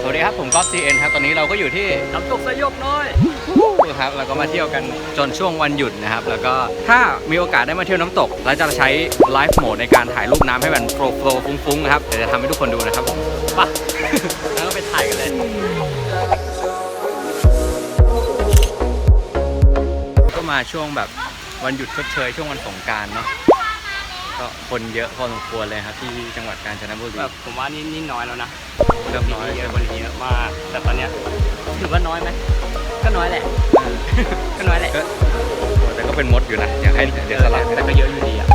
สวัสดีครับผมก๊อฟซีเอ็นครับตอนนี้เราก็อยู่ที่น้ำตกสยบน้อยครับเราก็มาเที่ยวกันจนช่วงวันหยุดนะครับ แล้วก็ถ้ามีโอกาสได้มาเที่ยวน้ำตกเราจะใช้ไลฟ์โหมดในการถ่ายรูปน้ำให้มันโฟล์โฟล์ฟุ้งๆนะครับเดี๋ยวจะทำให้ทุกคนดูนะครับผมไปแล้วก็ไปถ่ายกันเลยก็มาช่วงแบบวันหยุดชดเชยช่วงวันสงการเนาะ ก็คนเยอะพอสมควรเลยครับที่จังหวัดกาญจนบุรีแบบผมว่านี่นี่น้อยแล้วนะเริ่มน้อยเยอะกว่านี้เยอะมากแต่ตอนเนี้ยถือว่าน้อยไหมก็น้อยแหละ ก็น้อยแหละก็โอ้แต่ก็เป็นมดอยู่นะอยากให้เดี๋ยวสลับแต่ก็เยอะอยู่ดีอะ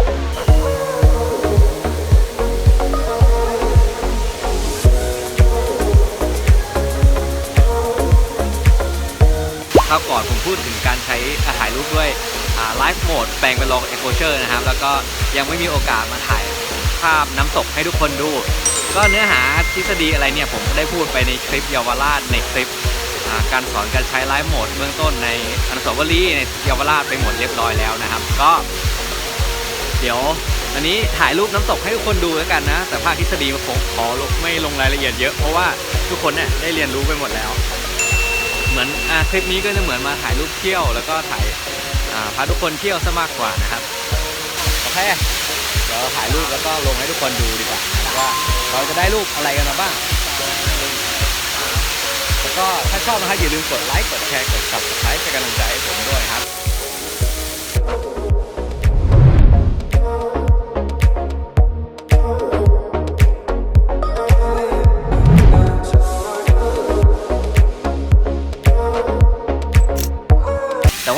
คราวก่อนผมพูดถึงการใช้ถ่ายรูปด้วย ไลฟ์โหมดแปลงเป็นลองเอ็กโพเชอร์นะครับ แล้วก็ยังไม่มีโอกาสมาถ่ายภาพน้ำตกให้ทุกคนดู ก็เนื้อหาทฤษฎีอะไรเนี่ยผมก็ได้พูดไปในคลิปเยาวราชในคลิปการสอนการใช้ไลฟ์โหมดเบื้องต้นในอนุสาวรีย์ในเยาวราชไปหมดเรียบร้อยแล้วนะครับ ก็ เดี๋ยวอันนี้ถ่ายรูปน้ำตกให้ทุกคนดูแล้วกันนะ แต่ภาคทฤษฎีผมขอไม่ลงรายละเอียดเยอะเพราะว่าทุกคนเนี่ยได้เรียนรู้ไปหมดแล้ว เหมือนอคลิปนี้ก็จะเหมือนมาถ่ายรูปเที่ยวแล้วก็ถ่าย พาทุกคนเที่ยวซะมากกว่านะครับโอเคเดี๋ยวถ่ายรูปแล้วก็ลงให้ทุกคนดูดีกว่าว่าเราจะได้รูปอะไรกันมาบ้างแล้วก็ถ้าชอบนะครับอย่าลืมกดไลค์กดแชร์กด subscribe เป็นกำลังใจให้ผมด้วยครับ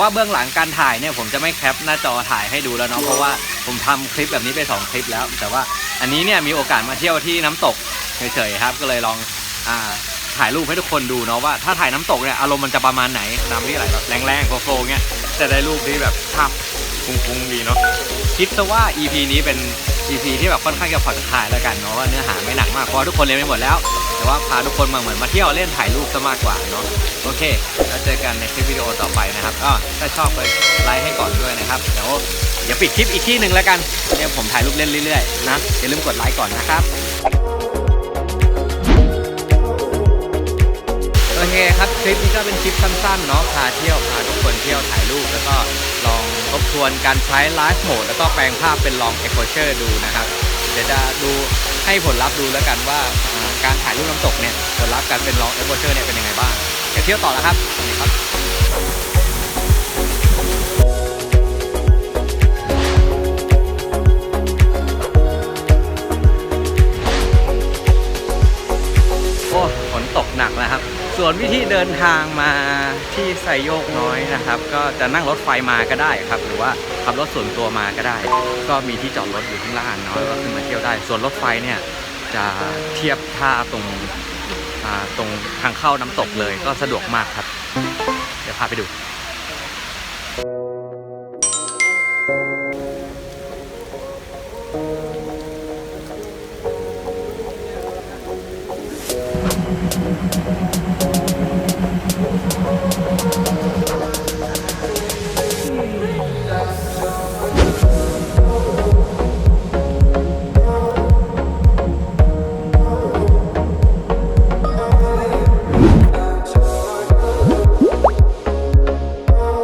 ว่าเบื้องหลังการถ่ายเนี่ยผมจะไม่แคปหน้าจอถ่ายให้ดูแล้วเนาะเพราะว่าผมทำคลิปแบบนี้ไป 2 คลิปแล้ว แต่ว่าอันนี้เนี่ยมีโอกาสมาเที่ยวที่น้ำตกเฉยๆครับ ก็เลยลองอ่าถ่ายรูปให้ทุกคนดูเนาะว่าถ้าถ่ายน้ำตกเนี่ยอารมณ์มันจะประมาณไหนน้ำที่ไหลแบบแรงๆโฟล์ๆเงี้ยจะได้รูปที่แบบภาพฟุ้งๆดีเนาะคิดซะว่า EP นี้เป็น EP ที่แบบค่อนข้างจะผ่อนคลายแล้วกันเนาะว่าเนื้อหาไม่หนักมากเพราะว่าทุกคนเรียนไปหมดแล้วแต่ ว่าพาทุกคนมาเหมือนมาเที่ยวเล่นถ่ายรูปซะมากกว่าเนาะโอเค แล้วเจอกันในคลิปวิดีโอต่อไปนะครับก็ถ้าชอบไปไลค์ให้ก่อนด้วยนะครับเดี๋ยวเดี๋ยวปิดคลิปอีกที่หนึ่งแล้วกันเนี่ยผมถ่ายรูปเล่นเรื่อยๆนะอย่าลืมกดไลค์ก่อนนะครับโอเคครับคลิปนี้ก็เป็นคลิปสั้นๆเนาะพาเที่ยวพาทุกคนเที่ยวถ่ายรูปแล้วก็ลองทบทวนการใช้ไลฟ์โหมดแล้วก็แปลงภาพเป็นลองเอ็กโพเชอร์ดูนะครับเดี๋ยวจะดู ให้ผลลัพธ์ดูแล้วกันว่าการถ่ายรูปน้ำตกเนี่ยผลลัพธ์การเป็นลองเอ็กโวเชอร์เนี่ยเป็นยังไงบ้างเดี๋ยวเที่ยวต่อแล้วครับสวัสดีครับ ส่วนวิธีเดินทางมาที่ไซโยกน้อยนะครับ ก็จะนั่งรถไฟมาก็ได้ครับ หรือว่าขับรถส่วนตัวมาก็ได้ ก็มีที่จอดรถอยู่ข้างล่างเนาะแล้วก็ขึ้นมาเที่ยวได้ ส่วนรถไฟเนี่ยจะเทียบท่าตรงตรงทางเข้าน้ำตกเลยก็สะดวกมากครับ เดี๋ยวพาไปดู ถ้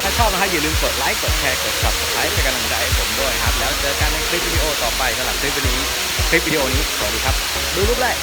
าชอบนะครับอย่าลืมกดไลค์ กดแชร์ กด subscribe เป็นกำลังใจให้ผมด้วยครับ แล้วเจอกันในคลิปวิดีโอต่อไปสำหรับคลิปวิดีโอนี้ คลิปวิดีโอนี้ สวัสดีครับ ดูรูปแรก